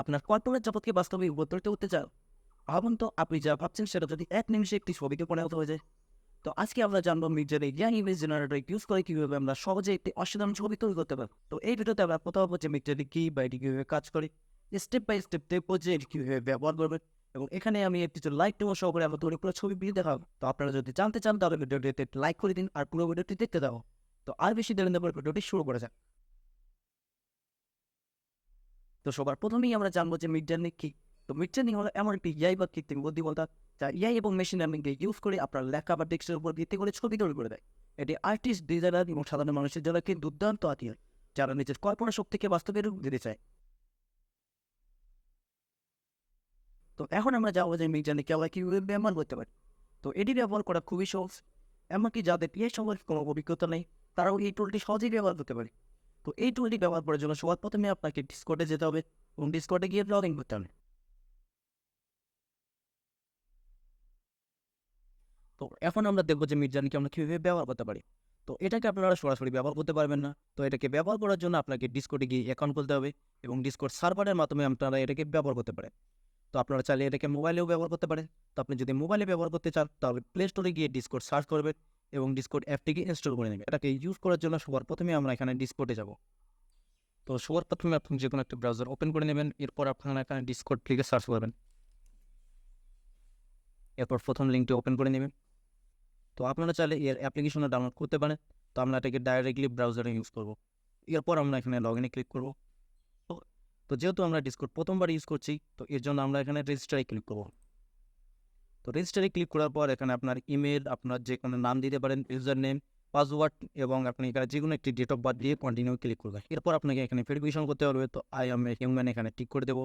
আপনার কল্পনার জগৎকে বাস্তবে রূপান্তরিত করতে চাও? ভাবুন তো, আপনি যা ভাবছেন সেটা যদি এক নিমিষে একটি ছবিতে পরিণত হয়ে যায়। তো আজকে আমরা জানব মির্জার এই ইয়াং ইমেজ জেনারেটর ইউজ করে কীভাবে আমরা সহজে একটি অসাধারণ ছবি তৈরি করতে পারব। তো এই ভিডিওতে আমরা প্রথম হচ্ছে মির্জারি কি বা এটি কীভাবে কাজ করে স্টেপ বাই স্টেপ দেখব যে এটি কীভাবে ব্যবহার করবেন এবং এখানে আমি একটি লাইক টেমো সহকারে আমরা তৈরি করে ছবি দিয়ে দেখাবো। তো আপনারা যদি জানতে চান তাহলে ভিডিওটিতে লাইক করে দিন আর পুরো ভিডিওটি দেখতে দাও তো আর বেশি দেরি করে ভিডিওটি শুরু করা যাক। তো সবার প্রথমেই আমরা জানব যে মিড জার্নি কি? তো মিড জার্নি হলো এমন একটি ইয়াই বা কৃত্রিম বুদ্ধিমত্তা যা ইয়াই এবং মেশিন লার্নিংকে ইউজ করে আপনার লেখা বা টেক্সটের উপর ভিত্তি করে ছবি তৈরি করে দেয়। এটি আর্টিস্ট ডিজাইনার এবং সাধারণ মানুষের জন্য একটি দুর্দান্ত আত্মীয় যারা নিজের কল্পনা শক্তিকে বাস্তবে রূপ দিতে চায়। তো এখন আমরা যাব যে মিড জার্নিকে আমরা কীভাবে ব্যবহার করতে পারি। তো এটি ব্যবহার করা খুবই সহজ, এমনকি যাদের এই সম্পর্কে কোনো অভিজ্ঞতা নেই, তারাও এই টুলটি সহজেই ব্যবহার করতে পারে। তো এই টুলটি ব্যবহার করার জন্য সবার প্রথমে আপনাকে ডিসকোডে যেতে হবে এবং ডিসকোডে গিয়ে লগ ইন করতে হবে। তো এখন আমরা দেখব যে মির্জানকে আমরা কীভাবে ব্যবহার করতে পারি। তো এটাকে আপনারা সরাসরি ব্যবহার করতে পারবেন না। তো এটাকে ব্যবহার করার জন্য আপনাকে ডিসকোডে গিয়ে অ্যাকাউন্ট খুলতে হবে এবং ডিসকোড সার্ভারের মাধ্যমে আপনারা এটাকে ব্যবহার করতে পারেন। তো আপনারা চাইলে এটাকে মোবাইলেও ব্যবহার করতে পারেন। তো আপনি যদি মোবাইলে ব্যবহার করতে চান তাহলে প্লে স্টোরে গিয়ে ডিসকোড সার্চ করবেন। এবং ডিসকোড অ্যাপটিকে ইনস্টল করে নেবেন এটাকে ইউজ করার জন্য সবার প্রথমে আমরা এখানে ডিসকোডে যাব। তো সবার প্রথমে আপনি যে কোনো একটা ব্রাউজার ওপেন করে নেবেন, এরপর আপনারা এখানে ডিসকোড লিখে সার্চ করবেন। এরপর প্রথম লিঙ্কটি ওপেন করে নেবেন। তো আপনারা চাইলে এর অ্যাপ্লিকেশনটা ডাউনলোড করতে পারেন। তো আমরা এটাকে ডাইরেক্টলি ব্রাউজারে ইউজ করব। এরপর আমরা এখানে লগ ইনে ক্লিক করব। তো যেহেতু আমরা ডিসকোড প্রথমবার ইউজ করছি, তো এর জন্য আমরা এখানে রেজিস্টারে ক্লিক করব। তো রেজিস্টারে ক্লিক করার পর এখানে আপনার ইমেল আপনার যে কোনো নাম দিতে পারেন ইউজার নেম পাসওয়ার্ড এবং আপনি এখানে যে কোনো একটি ডেট অফ বার্থ দিয়ে কন্টিনিউ ক্লিক করবেন। এরপর আপনাকে এখানে ভেরিফিকেশন করতে হবে, তো আই এম হিউম্যান এখানে টিক করে দেবো।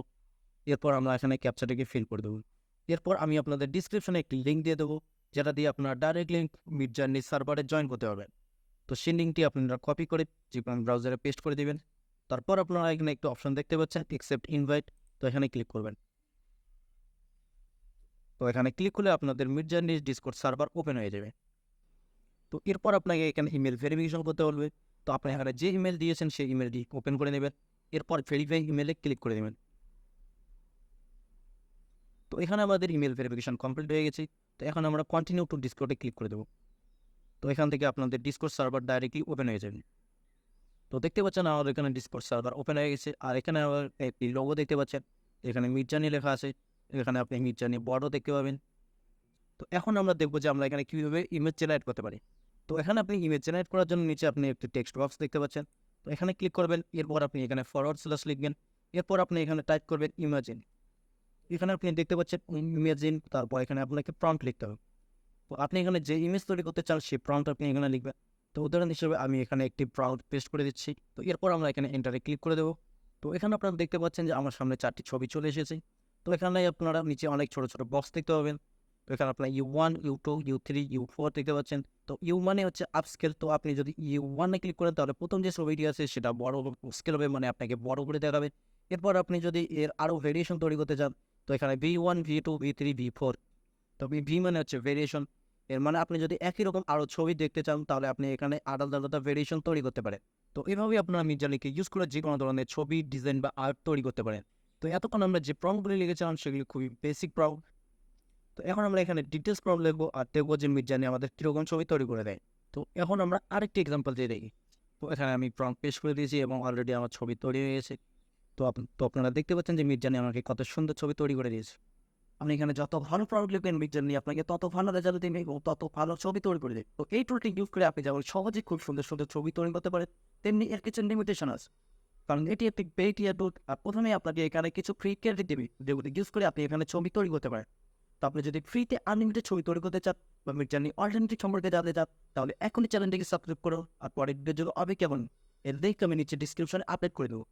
এরপর আমরা এখানে ক্যাপচারটাকে ফিল করে দেবো। এরপর আমি আপনাদের ডিসক্রিপশনে একটি লিঙ্ক দিয়ে দেবো, যেটা দিয়ে আপনারা ডাইরেক্ট লিঙ্ক মিড জার্নি সার্ভারে জয়েন করতে পারবেন। তো সেই লিঙ্কটি আপনারা কপি করে যে কোনো ব্রাউজারে পেস্ট করে দেবেন। তারপর আপনারা এখানে একটু অপশন দেখতে পাচ্ছেন একসেপ্ট ইনভাইট তো এখানে ক্লিক করবেন। তো এখানে ক্লিক করলে আপনাদের Midjourney Discord server open হয়ে যাবে। তো এরপর আপনাকে এখানে ইমেল ভেরিফিকেশন করতে বলবে। তো আপনি এখানে যে ইমেল দিয়েছেন, সেই ইমেলটি ওপেন করে নেবেন। এরপর ভেরিফাই ইমেলে ক্লিক করে দেবেন তো এখানে আমাদের ইমেল ভেরিফিকেশন কমপ্লিট হয়ে গেছে। তো এখন আমরা কন্টিনিউ টু ডিসকোডে ক্লিক করে দেবো। তো এখান থেকে আপনাদের ডিসকোড সার্ভার ডাইরেক্টলি ওপেন হয়ে যাবে। তো দেখতে পাচ্ছেন আমাদের এখানে ডিসকোড সার্ভার ওপেন হয়ে গেছে। আর এখানে আবার একটি লোগো দেখতে পাচ্ছেন। এখানে মির্জানি লেখা আছে। এখানে আপনি মির্জানি বড়ও দেখতে পাবেন। তো এখন আমরা দেখব যে আমরা এখানে কীভাবে ইমেজ জেনারেট করতে পারি। তো এখানে আপনি ইমেজ জেনারেট করার জন্য নিচে আপনি একটি টেক্সট বক্স দেখতে পাচ্ছেন। তো এখানে ক্লিক করবেন, এরপর আপনি এখানে ফরওয়ার্ড স্ল্যাশ লিখবেন। এরপর আপনি এখানে টাইপ করবেন ইমাজিন এখানে আপনি দেখতে পাচ্ছেন ইমেজিন তারপর এখানে আপনাকে প্রম্পট লিখতে হবে। তো আপনি এখানে যে ইমেজ তৈরি করতে চান, সেই প্রম্পট আপনি এখানে লিখবেন। তো উদাহরণ হিসেবে আমি এখানে একটি প্রম্পট পেস্ট করে দিচ্ছি। তো এরপর আমরা এখানে এন্টারে ক্লিক করে দেবো। তো এখানে আপনারা দেখতে পাচ্ছেন যে আমার সামনে চারটি ছবি চলে এসেছে। তো এখানে আপনারা নিচে অনেক ছোটো ছোটো বক্স দেখতে পাবেন। তো এখানে আপনার U one U two U three U four দেখতে পাচ্ছেন। তো ইউ মানে হচ্ছে আপ স্কেল তো আপনি যদি ইউ ওয়ানে ক্লিক করেন, তাহলে প্রথম যে ছবিটি আছে, সেটা বড় স্কেল হবে মানে আপনাকে বড় করে দেখাবে। এরপর আপনি যদি এর আরও ভেরিয়েশন তৈরি করতে চান, তো এখানে V one V two V three V four তো ভি মানে হচ্ছে ভেরিয়েশন এর মানে আপনি যদি একই রকম আরও ছবি দেখতে চান, তাহলে আপনি এখানে আলাদা আলাদা ভেরিয়েশন তৈরি করতে পারেন। তো এভাবেই আপনারা মির্জালিকে ইউজ করে যে কোনো ধরনের ছবি ডিজাইন বা আর্ট তৈরি করতে পারেন। তো এতক্ষণ আমরা যে প্রম্পটগুলি লিখেছিলাম সেগুলি খুবই বেসিক প্রম তো এখন আমরা এখানে ডিটেলস প্রম লিখব আর দেখব যে মির্জানি আমাদের কীরকম ছবি তৈরি করে দেয়। তো এখন আমরা আরেকটি এক্সাম্পল দিয়ে দেখি। তো এখানে আমি প্রম পেশ করে দিয়েছি এবং অলরেডি আমার ছবি তৈরি হয়ে গেছে। তো তো আপনারা দেখতে পাচ্ছেন যে মির্জানি আমাকে কত সুন্দর ছবি তৈরি করে দিয়েছে। আপনি এখানে যত ভালো প্রম্পট লিখবেন মির্জানি আপনাকে তত ভালো রেজাল্ট দেবে এবং তত ভালো ছবি তৈরি করে দেবে। তো এই টুলটি ইউজ করে আপনি যেমন সহজে খুব সুন্দর সুন্দর ছবি তৈরি করতে পারেন, তেমনি এর কিছু লিমিটেশন আছে। কারণ এটি একটি পেইড ইয়ার টুল আর প্রথমে আপনাকে এখানে কিছু ফ্রি ক্রেডিট দেবে, যেগুলো ইউজ করে আপনি এখানে ছবি তৈরি করতে পারেন। তো আপনি যদি ফ্রিতে আনলিমিটেড ছবি তৈরি করতে চান বা মির্জানি অল্টারনেটিভ সম্পর্কে জানতে চান, তাহলে এখনই চ্যানেলটিকে সাবস্ক্রাইব করো আর পরের ভিডিও জন্য অপেক্ষা করুন এর লিঙ্ক আমি নিচে ডিসক্রিপশনে আপডেট করে দেবো।